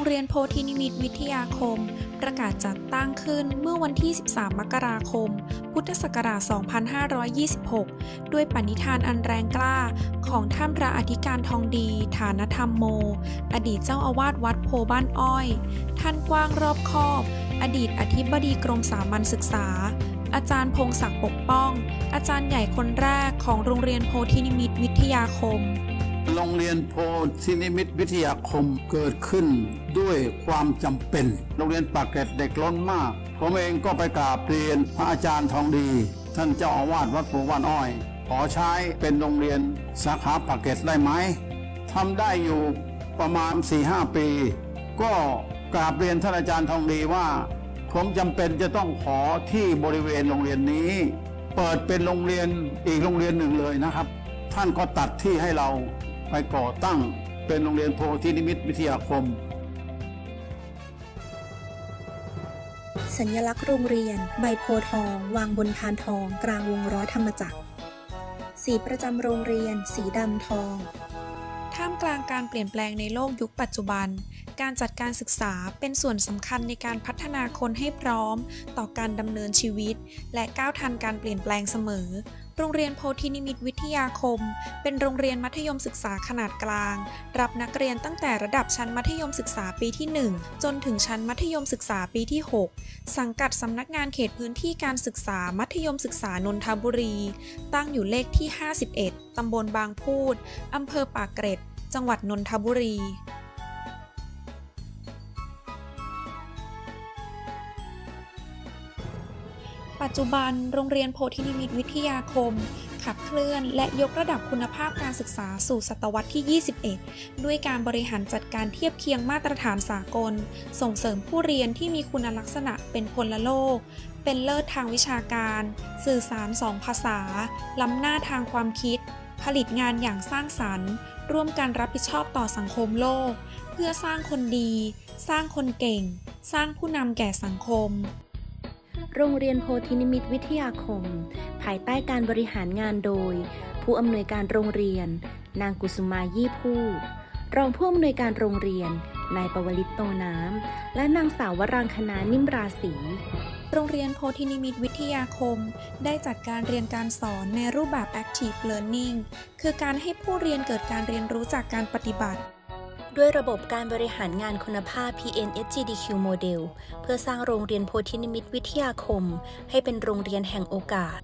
รงเรียนโพธินิมิตวิทยาคม ประกาศจัดตั้งขึ้นเมื่อวันที่ 13 มกราคม พุทธศักราช 2526 ด้วยปณิธานอันแรงกล้าของท่านพระอธิการทองดี ฐานธรรมโม อดีตเจ้าอาวาสวัดโพบ้านอ้อย ท่านกว้างรอบคอบ อดีตอธิบดีกรมสามัญศึกษา อาจารย์พงศักดิ์ปกป้อง อาจารย์ใหญ่คนแรกของโรงเรียนโพธินิมิตวิทยาคม โรงเรียนโพธินิมิตวิทยาคมเกิดขึ้นด้วยความจำเป็น โรงเรียนปากเกร็ดเด็กล้นมาก ผมเองก็ไปกราบเรียนพระอาจารย์ทองดี ท่านเจ้าอาวาสวัดปูบ้านอ้อย ขอใช้เป็นโรงเรียนสาขาปากเกร็ดได้ไหมทำได้อยู่ประมาณ 4-5 ปี ก็กราบเรียนท่านอาจารย์ทองดีว่า ผมจำเป็นจะต้องขอที่บริเวณโรงเรียนนี้ เปิดเป็นโรงเรียนอีกโรงเรียนหนึ่งเลยนะครับ ท่านก็ตัดที่ให้เรา ไปก่อตั้งเป็นโรงเรียนโพธินิมิตวิทยาคม สัญลักษณ์โรงเรียน ใบโพธิ์ทอง วางบนพานทอง กลางวงล้อธรรมจักร สีประจำโรงเรียน สีดำทอง ท่ามกลางการเปลี่ยนแปลงในโลกยุคปัจจุบัน การจัดการศึกษาเป็นส่วนสำคัญในการพัฒนาคนให้พร้อม ต่อการดำเนินชีวิต และก้าวทันการเปลี่ยนแปลงเสมอ โรงเรียนโพธินิมิตวิทยาคม เป็นโรงเรียนมัธยมศึกษาขนาดกลาง รับนักเรียนตั้งแต่ระดับชั้นมัธยมศึกษาปีที่ 1 จนถึงชั้นมัธยมศึกษาปีที่ 6 สังกัดสำนักงานเขตพื้นที่การศึกษามัธยมศึกษานนทบุรี ตั้งอยู่เลขที่ 51 ตำบลบางพูด อำเภอปากเกร็ด จังหวัดนนทบุรี ปัจจุบันโรงเรียนโพธินิมิตวิทยาคม ขับเคลื่อนและยกระดับคุณภาพการศึกษาสู่ศตวรรษที่ 21 ด้วยการบริหารจัดการเทียบเคียงมาตรฐานสากล ส่งเสริมผู้เรียนที่มีคุณลักษณะเป็นพลโลก เป็นเลิศทางวิชาการ สื่อสารสองภาษา ล้ำหน้าทางความคิด ผลิตงานอย่างสร้างสรรค์ ร่วมกันรับผิดชอบต่อสังคมโลก เพื่อสร้างคนดี สร้างคนเก่ง สร้างผู้นำแก่สังคม โรงเรียนโพธินิมิตวิทยาคม ภายใต้การบริหารงานโดย ผู้อำนวยการโรงเรียน นางกุสุมายี่ผู้ รองผู้อำนวยการโรงเรียน นายปวลิตโตน้ำ และนางสาววรังคณานิ่มราศีโรงเรียนโพธินิมิตวิทยาคม ได้จัดการเรียนการสอนในรูปแบบ Active Learning คือการให้ผู้เรียนเกิดการเรียนรู้จากการปฏิบัติ ด้วยระบบการบริหารงานคุณภาพ PNSGDQ Model เพื่อสร้างโรงเรียนโพธินิมิตวิทยาคม ให้เป็นโรงเรียนแห่งโอกาส